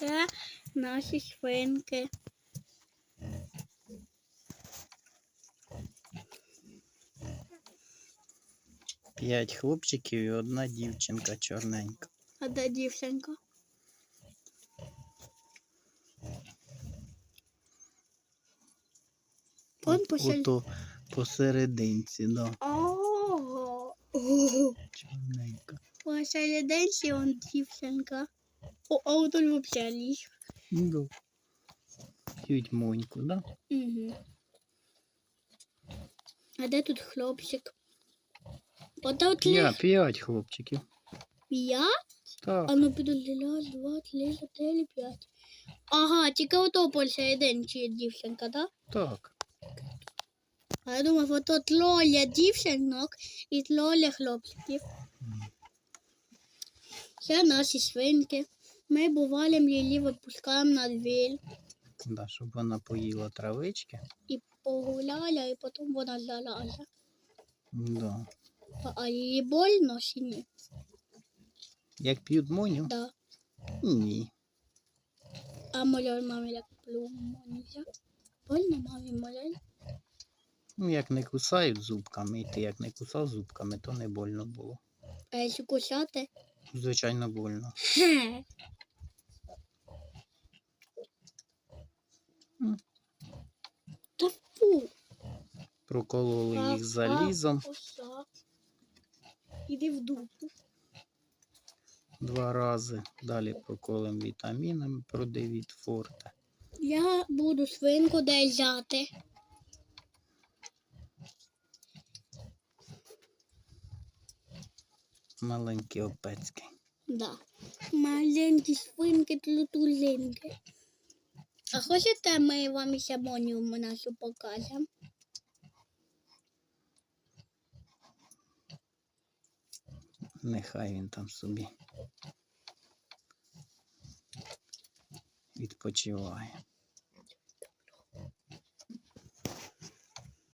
Це наші свинки. П'ять хлопчиків і одна дівчинка чорненька. А де дівчинка? Вон посеред... Ото посерединці, да. Ого. Чорненька. Посерединці он дівчинка. О, а от тут взагалі ліс. Ну, П'ють моньку, да? Угу. А де тут хлопчик? От тут П'ять, ліс. п'ять хлопчиків. Я? Так. А ну піду раз, два, три, чотири, п'ять. Ага, тільки ото посерединці дівчинка, так? Так. А я думав, ото троє дівчинок і троє хлопчиків. Це наші свинки. Ми бували млілі випускаємо на двір Да, щоб вона поїла травички. і погуляла, і потім вона залаза. Да. А- їй больно чи ні? Як п'ють моню? Да. Ні. А моя мамі як плюмоніся. Больно мамі моя. Ну, як не кусають зубками, і ти як не кусав зубками, то не больно було. А якщо кусати? Звичайно, больно. Прокололи їх залізом так. Іди в дупу. два рази. Далі проколем вітамінами продивіт форте. Я буду свинку десь взяти. Маленький опецький. Да. Маленькі свинки тлутулинки. А хочете ми вам ще моню нашу покажемо? Нехай він там собі відпочиває.